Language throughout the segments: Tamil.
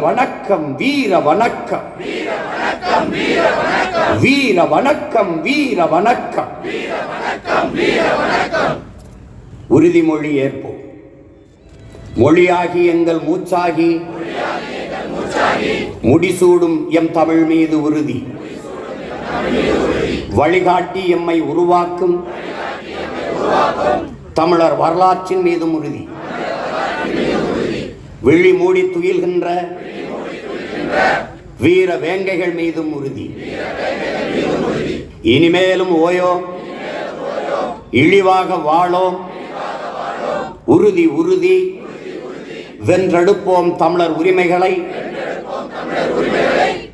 வணக்கம் வீர வணக்கம். வீர வணக்கம் வீர வணக்கம். உறுதிமொழி ஏற்போம். மொழியாகி எங்கள் மூச்சாகி. முடிசூடும் எம் தமிழ் மீது உறுதி. வழிகாட்டி எம்மை உருவாக்கும் தமிழர் வரலாற்றின் மீதும் உறுதி. விழி மூடி துயில்கின்ற வீர வேங்கைகள் மீதும் உறுதி. இனிமேலும் ஓயோ இழிவாக வாழோ உறுதி உறுதி வென்றெடுப்போம் தமிழர் உரிமைகளை.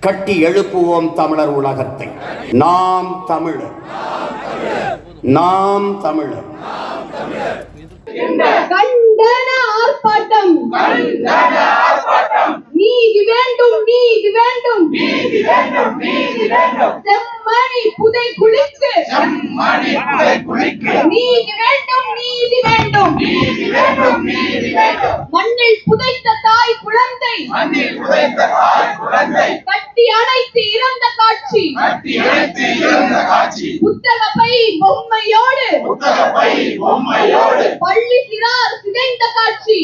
கட்டி எழுப்புவோம் தமிழர் உலகத்தை. நாம் தமிழர். நாம் தமிழர். கண்டன ஆர்ப்பாட்டம். நீதி வேண்டும் நீதி வேண்டும். செம்மணி புதை குளிக்கு நீதி வேண்டும் நீதி வேண்டும். மண்ணில் புதைத்த தாய் குழந்தை. காட்சி. புத்தக பை பொம்மையோடு.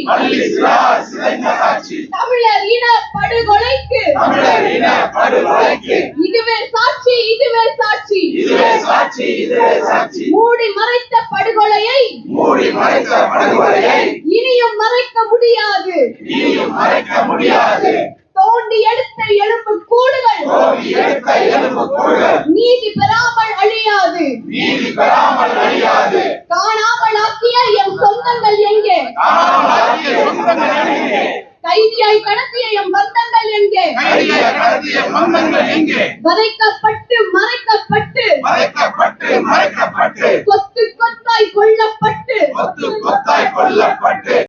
பள்ளி சிறார் சிதைந்த காட்சி. தமிழர் இன படுகொலைக்கு. இதுவே சாட்சி இதுவே சாட்சி. இதுவே சாட்சி இதுவே சாட்சி. மூடி மறைத்த படுகொலையை. மூடி மறைத்த படுகொலையை. இனியும் மறைக்க முடியாது. இனியும் மறைக்க முடியாது. தோண்டி எடுத்த எலும்பு கூடுகள் எடுக்க எலும்பு கூடு நீதி பெறாமல் அழியாது. நீதி பெறாமல் அழியாது. காணாமல் ஆக்கிய எம் சொந்தங்கள் எங்கே? காணாமல் ஆக்கிய சொந்தங்கள் எங்கே? கைதியாய் கடத்திய எம் பந்தங்கள் எங்கே? கைதியாய் கடத்திய பந்தங்கள் எங்கே? வதைக்கப்பட்டு மறைக்கப்பட்டு. மறைக்கப்பட்டு மறைக்கப்பட்டு.